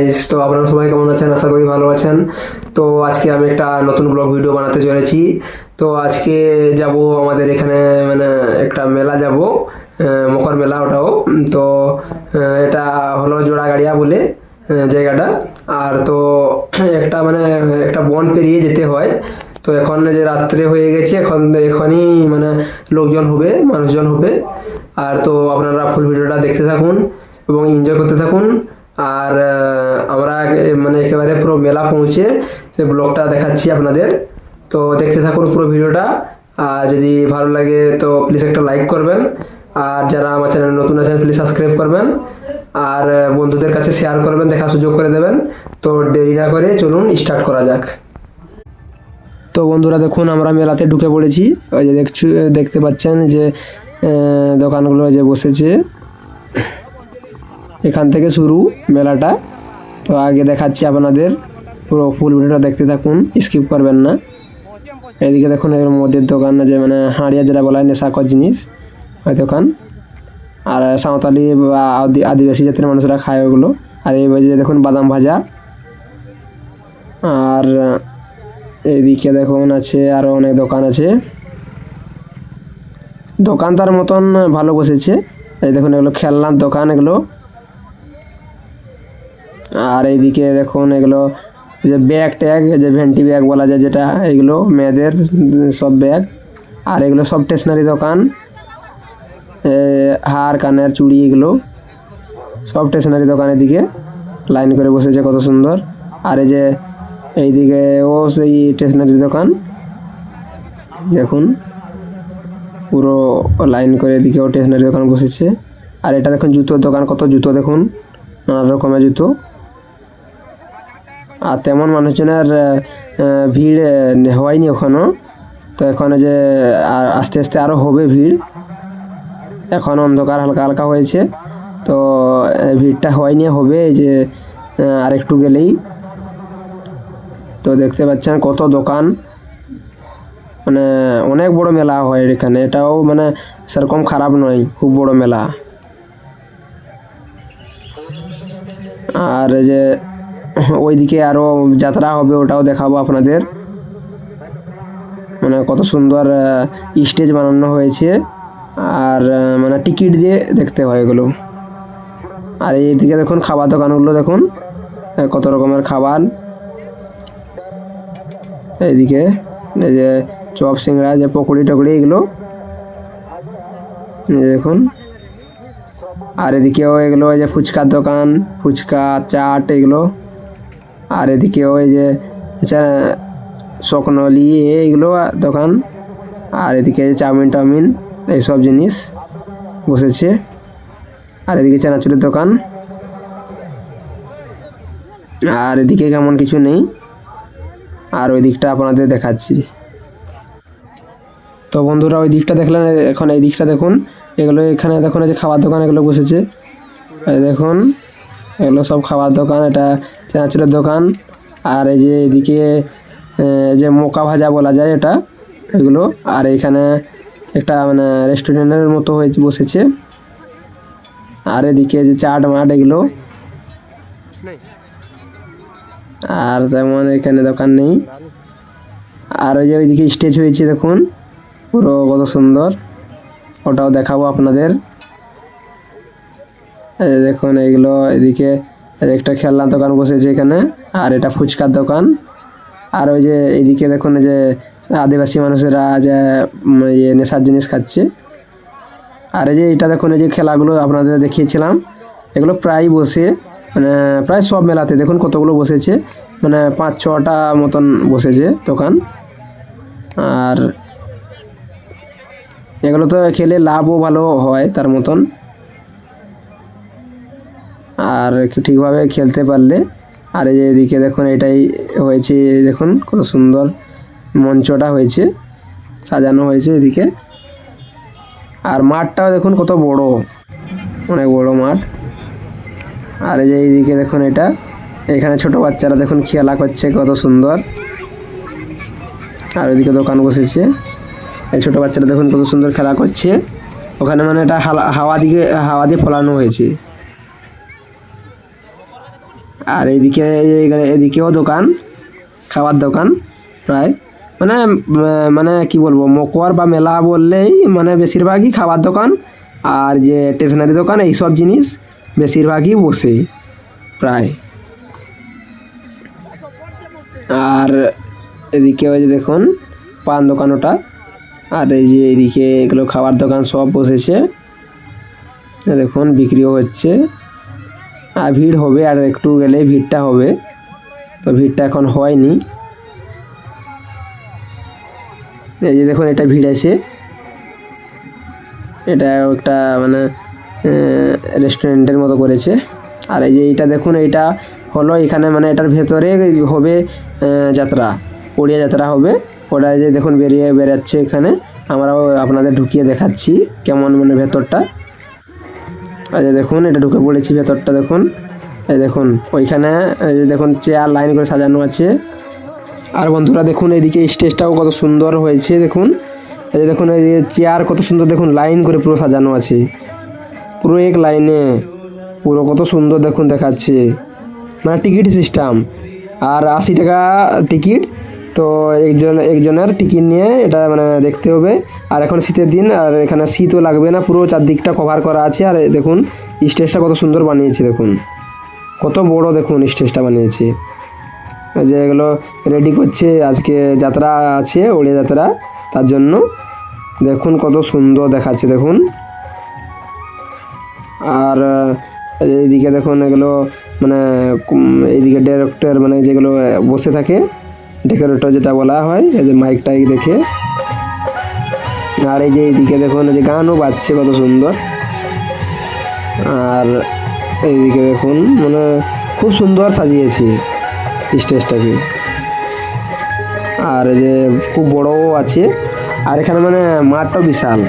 Guys তো আপনারা সবাই কেমন আছেন? আশা করি ভালো আছেন। তো আজকে আমি একটা নতুন ব্লগ ভিডিও বানাতে চলেছি। তো আজকে যাব আমাদের এখানে মানে একটা মেলা যাব মকর মেলা ওটাও। তো এটা হলো জোড়াগাড়িয়া বলে জায়গাটা। আর তো, একটা মানে একটা বন পেরিয়ে যেতে হয়। তো এখন যে রাত্রে হয়ে গেছে, এখন, এখনই মানে লোকজন হবে, মানুষজন হবে। আর তো, আপনারা ফুল ভিডিওটা দেখতে থাকুন এবং এনজয় করতে থাকুন। আর আমরা মানে একেবারে পুরো মেলা পৌঁছে সেই ব্লগটা দেখাচ্ছি আপনাদের। তো দেখতে থাকুন পুরো ভিডিওটা। আর যদি ভালো লাগে তো প্লিজ একটা লাইক করবেন। আর যারা আমার চ্যানেল নতুন আছেন প্লিজ সাবস্ক্রাইব করবেন। আর বন্ধুদের কাছে শেয়ার করবেন, দেখার সুযোগ করে দেবেন। তো দেরি না করে চলুন স্টার্ট করা যাক। তো বন্ধুরা দেখুন, আমরা মেলাতে ঢুকে পড়েছি। ওই যে দেখছু, দেখতে পাচ্ছেন যে দোকানগুলো যে বসেছে। এখান থেকে শুরু মেলাটা। তো আগে দেখাচ্ছি আপনাদের। পুরো ফুল ভিডিওটা দেখতে থাকুন, স্কিপ করবেন না। এদিকে দেখুন এর মদের দোকান যে মানে হাঁড়িয়া যেটা বলা হয় নেশাকর জিনিস। ওই দোকান। আর সাঁওতালি বা আদি- আদিবাসী জাতির মানুষরা খায় ওগুলো। আর এই বাজে দেখুন বাদাম ভাজা। আর এইদিকে দেখুন আছে আরও অনেক দোকান আছে। দোকান তার মতন ভালো বসেছে। এই দেখুন এগুলো খেলনার দোকান এগুলো। আর এইদিকে দেখুন এগুলো যে ব্যাগ ট্যাগ যে ভেন্টি ব্যাগ বলা যায় যেটা, এগুলো মেয়েদের, সব ব্যাগ আর এগুলো সব স্টেশনারি দোকান। হার, কানের চুড়ি এগুলো সব স্টেশনারি দোকানের দিকে লাইন করে বসেছে, কত সুন্দর। আর এই যে এইদিকে ও সেই স্টেশনারি দোকান। দেখুন, পুরো লাইন করে এদিকে ও স্টেশনারি দোকান বসেছে। আর এটা দেখুন, জুতোর দোকান, কত জুতো দেখুন, নানা রকমের জুতো। আর তেমন মানুষজনের ভিড় হয়নি এখনও তো এখন যে আস্তে আস্তে আরও হবে ভিড়। এখন অন্ধকার হালকা হালকা হয়েছে। তো ভিড়টা হয়নি, হবে যে আরেকটু গেলেই। তো দেখতে পাচ্ছেন কত দোকান। মানে অনেক বড় মেলা হয় এখানে। এটাও মানে সেরকম খারাপ নয়, খুব বড় মেলা। আর যে ওইদিকে আরও যাত্রা হবে, ওটাও দেখাবো আপনাদের। মানে কত সুন্দর স্টেজ বানানো হয়েছে। আর মানে টিকিট দিয়ে দেখতে হয় এগুলো। আর এইদিকে দেখুন, খাবার দোকানগুলো দেখুন কত রকমের খাবার। এইদিকে, এই যে চপ, সিংড়া যে পকোড়ি টকড়ি এগুলো। দেখুন। আর এদিকেও এগুলো, এই যে ফুচকার দোকান, ফুচকা, চাট এগুলো। আর এদিকে ওই যে চা- সকনলি এইগুলো দোকান, আর এদিকে চাউমিন টাউমিন, এইসব জিনিস বসেছে। আর এদিকে চানাচুরের দোকান। আর এদিকে কেমন কিছু নেই। আর ওই দিকটা আপনাদের দেখাচ্ছি। তো বন্ধুরা, ওই দিকটা দেখলেন, এখন এই দিকটা দেখুন। এগুলো এখানে দেখুন, এই যে খাবার দোকান এগুলো বসেছে। দেখুন। এগুলো সব খাবার দোকান, এটা চানাচুরের দোকান। আর এই যে এদিকে যে মোকা ভাজা বলা যায় এটা, এগুলো। আর এখানে একটা মানে রেস্টুরেন্টের মতো হয়েছে বসেছে। আর এদিকে যে চাট মাট এগুলো। আর তেমন এখানে দোকান নেই। আর ওই যে ওইদিকে স্টেজ হয়েছে দেখুন। পুরো কত সুন্দর। ওটাও দেখাবো আপনাদের। দেখুন এইগুলো এদিকে একটা খেলনার দোকান বসেছে এখানে, আর এটা ফুচকার দোকান। আর ওই যে এইদিকে দেখুন যে আদিবাসী মানুষেরা যে ইয়ে নেশার জিনিস খাচ্ছে। আর এই যে এটা দেখুন, এই যে খেলাগুলো আপনাদের দেখিয়েছিলাম, এগুলো প্রায় বসে মানে প্রায় সব মেলাতে, দেখুন কতগুলো বসেছে। মানে পাঁচ ছটা মতন বসেছে দোকান। আর এগুলো তো খেলে লাভও ভালো হয় তার মতন। আর ঠিকভাবে খেলতে পারলে। আর এই যে এদিকে দেখুন, এটাই হয়েছে দেখুন কত সুন্দর মঞ্চটা হয়েছে, সাজানো হয়েছে এদিকে। আর মাঠটাও দেখুন কত বড়, অনেক বড় মাঠ। আর এই যে এইদিকে দেখুন এটা, এখানে ছোট বাচ্চারা দেখুন খেলা করছে, কত সুন্দর। আর ওইদিকে দোকান বসেছে, এই ছোটো বাচ্চারা দেখুন কত সুন্দর খেলা করছে। ওখানে মানে এটা হাওয়া দিকে, হাওয়া দিয়ে ফলানো হয়েছে। আর এইদিকে এদিকেও দোকান, খাবার দোকান প্রায়। মানে মানে কি বলব, মকর বা মেলা বললেই মানে বেশিরভাগই খাবার দোকান আর যে স্টেশনারি দোকান, এইসব জিনিস বেশিরভাগই বসে প্রায়। আর এদিকে ওই যে দেখুন, পান দোকান ওটা। আর এই যে এদিকে এগুলো খাবার দোকান সব বসেছে। দেখুন, বিক্রিও হচ্ছে। আর ভিড় হবে আর একটু গেলে ভিড়টা হবে। তো ভিড়টা এখন হয়নি। এই যে দেখুন, এটা ভিড় আছে। এটা একটা মানে রেস্টুরেন্টের মতো করেছে। আর এই যে এইটা দেখুন, এইটা হলো এখানে মানে এটার ভেতরে হবে যাত্রা। পড়িয়া যাত্রা হবে। ওটা যে দেখুন, বেরিয়ে বেরাচ্ছে এখানে। আমরাও আপনাদের ঢুকিয়ে দেখাচ্ছি কেমন মানে ভেতরটা। এই দেখুন, এটা ঢুকে পড়েছি ভেতরটা, দেখুন। এই দেখুন, ওইখানে দেখুন, চেয়ার লাইন করে সাজানো আছে। আর বন্ধুরা, দেখুন, এইদিকে স্টেজটাও কত সুন্দর হয়েছে, দেখুন। এই যে দেখুন, এই যে চেয়ার কত সুন্দর, দেখুন, লাইন করে পুরো সাজানো আছে। পুরো এক লাইনে, পুরো কত সুন্দর, দেখুন, দেখাচ্ছে। মানে টিকিট সিস্টেম। আর আশি টাকা টিকিট, তো একজন, একজনের টিকিট নিয়ে এটা মানে দেখতে হবে। আর এখন শীতের দিন, আর এখানে শীতও লাগবে না, পুরো চারদিকটা কভার করা আছে। আর দেখুন, স্টেজটা কত সুন্দর বানিয়েছে, দেখুন। কত বড় দেখুন স্টেজটা বানিয়েছে। যে এগুলো রেডি করছে, আজকে যাত্রা আছে, ওড়িয়া যাত্রা, তার জন্য। দেখুন কত সুন্দর দেখাচ্ছে, দেখুন। আর এইদিকে দেখুন এগুলো মানে এইদিকে ডাইরেক্টর মানে যেগুলো বসে থাকে ডেকোরেটর যেটা বলা হয় যে মাইক টাইক দেখে। আর এই যে এইদিকে দেখুন যে গানও বাজছে কত সুন্দর। আর এইদিকে দেখুন মানে খুব সুন্দর সাজিয়েছে স্টেজটাকে। আর যে খুব বড়ও আছে। আর এখানে মানে মাঠটাও বিশাল।